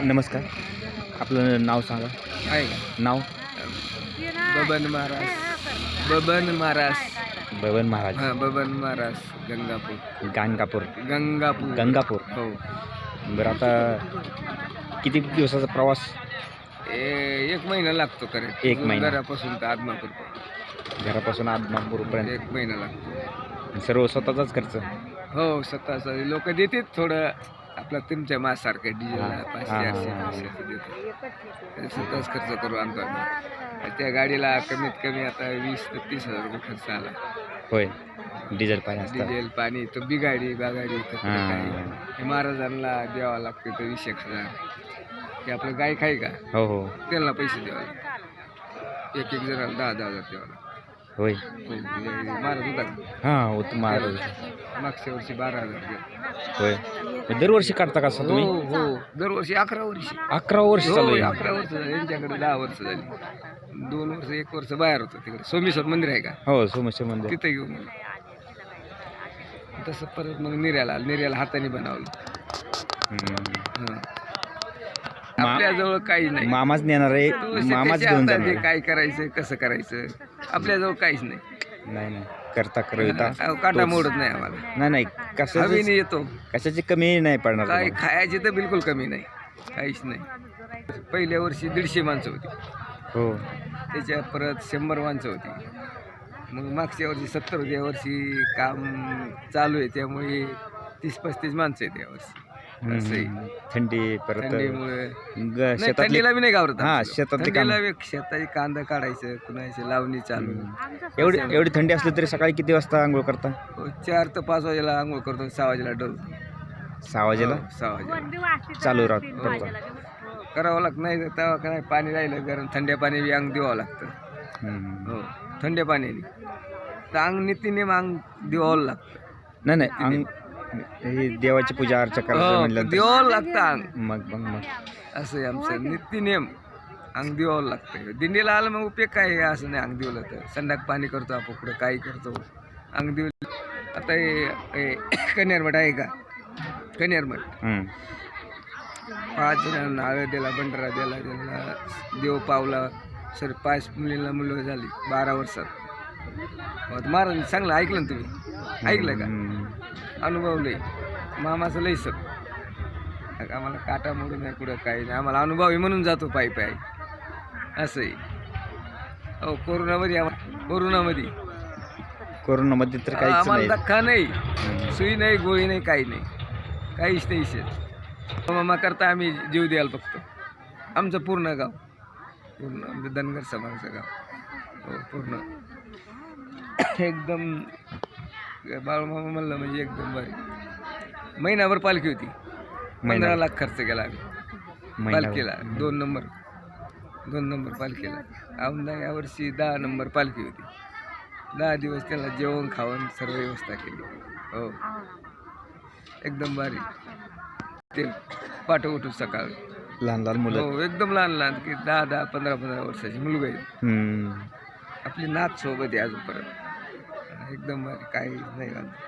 नमस्कार. आपलं नाव सांगा. आहे नाव? बबन महाराज. बबन महाराज. बबन महाराज. हा बबन महाराज गंगापूर. गाणगापूर. गंगापूर. गंगापूर. हो. बरं आता किती दिवसाचा प्रवास? ए- एक महिना लागतो करे एक महिना. घरापासून तर आदमापूर घरापासून आदमापूरपर्यंत. एक महिना लागतो. सर्व स्वतःचाच खर्च? हो स्वतःच. लोक देतात थोडं. आपलं तुमच्या मासारखं डिझेल. पाचशे आठशे स्वतःच खर्च करू आणतो आम्ही. त्या गाडीला कमीत कमी आता वीस ते तीस हजार रुपये खर्च आला. होय. डिझेल पाणी असतं. डिझेल पाणी तो बिगाडी बागाडी हा. हे महाराजांना द्यावं लागतं तर वीस एक हजार. ते आपलं गाय खाय का? हो हो. त्यांना पैसे द्यावे एक एक जणाला दहा दहा हजार द्यावं लागतं होय हो, म्हणजे महाराज होता का? हां हो तू महाराज मागच्या वर्षी बारा हजार. होय दरवर्षी काढता का असं हो तुम्ही हो दरवर्षी अकरा वर्षी अकरा वर्ष चालू हो आहे अकरा वर्ष झाली यांच्याकडे दहा वर्ष झाली दोन वर्ष एक वर्ष बाहेर होतं तिकडे सोमेश्वर मंदिर आहे का हो सोमेश्वर मंदिर तिथे घेऊन गेलो. तसं परत मग निर्याला आलं. निर्याला हाताने बनवलं हम्म. हं. आपल्याजवळ काही नाही. मामाच नेणार आहे तू मामाच घेऊन हाताने जाणार काय करायचं कसं करायचं? आपल्याजवळ काहीच नाही. नाही नाही. करता करविता अहो, काटा मोडत नाही आम्हाला. नाही नाही. कशाची हवेने येतो. कशाची कमी नाही पडणार काय तुम्हाला. खायची तर बिलकुल कमी नाही. काहीच नाही. पहिल्या वर्षी दीडशे माणसं होती. हो. त्याच्या परत शंभर माणसं होती. मग मागच्या वर्षी सत्तर होती. या वर्षी काम चालू आहे. त्यामुळे तीस पस्तीस माणसं आहेत यावर्षी असं आहे. हम्म. थंडी परत थंडीमुळे. ग- नाही, शेतातली थंडीला बी नाही घाबरत हा. शेतातली कामं. थंडीला बी शेताची कांदा काढायचं कुणाची लावणी चालू. एवढी एवढी थंडी असली तरी सकाळी किती वाजता आंघोळ करता? हो, चार ते पाच वाजेला आंघोळ करतो सहा वाजेला डल सहा वाजेला? सहा वाजेला. चालू राहत करता करावं लागत. नाही तेव्हा काय पाणी राहिलं गरम थंड्या पाणी बी अंग द्यावं लागतं. हम्म. हो थंड्या पाण्याने तर अंग नीतीने अंग देवावं लागतं. नाही नाही अंग ही देवाची पूजा अर्चा करायचं हो, देवावं लागतं. अंग मग मग मग. असं आहे आमचं नित्यनेम अंग दिवावं लागतं. दिंडीला आलं मग उपयोग काय आहे? असं नाही अंग दिवलं तर. संडाक पाणी करतो आपण पुढं काही करतो? अंग दिव आता हे हे कन्यारमठ आहे का? कन्यारमठ हम्म. पाच जणांना आळ दिला भंडारा दिला त्यांना देव पावला. सर पाच मुलींना मुलं झाली बारा वर्षात. मग महाराज चांगलं ऐकलं ना तुम्ही? ऐकलं का. अनुभव लई. मामाचं लई सर. आम्हाला काटा मोडून नाही कुठं काही नाही. आम्हाला अनुभव आहे म्हणून जातो पायी पायी. असं आहे अहो कोरोनामध्ये आम्हा- कोरोनामध्ये. कोरोनामध्ये तर काहीच आम्हाला धक्का नाही. सुई नाही गोळी नाही काही नाही. काहीच नाही शेत. मामा करता आम्ही जीव द्यायला बघतो. आमचं पूर्ण गाव. पूर्ण आमचं धनगर समाजाचं गाव. हो पूर्ण. एकदम बाळूमामा म्हणलं म्हणजे एकदम बरे महिनाभर पालखी होती. पंधरा लाख खर्च केला आम्ही. पालखीला. दोन नंबर. दोन नंबर पालखीला. आमदा यावर्षी दहा नंबर पालखी होती. दहा दिवस त्याला जेवण खावण सर्व व्यवस्था केली. हो. एकदम भारी. ते पाठ उठून सकाळ. लहान लहान मुलं. हो एकदम लहान लहान की दहा दहा पंधरा पंधरा वर्षाची मुलगा आहे. आपली नात सोबत आहे अजूनपर्यंत. एकदम काही नाही जायचं.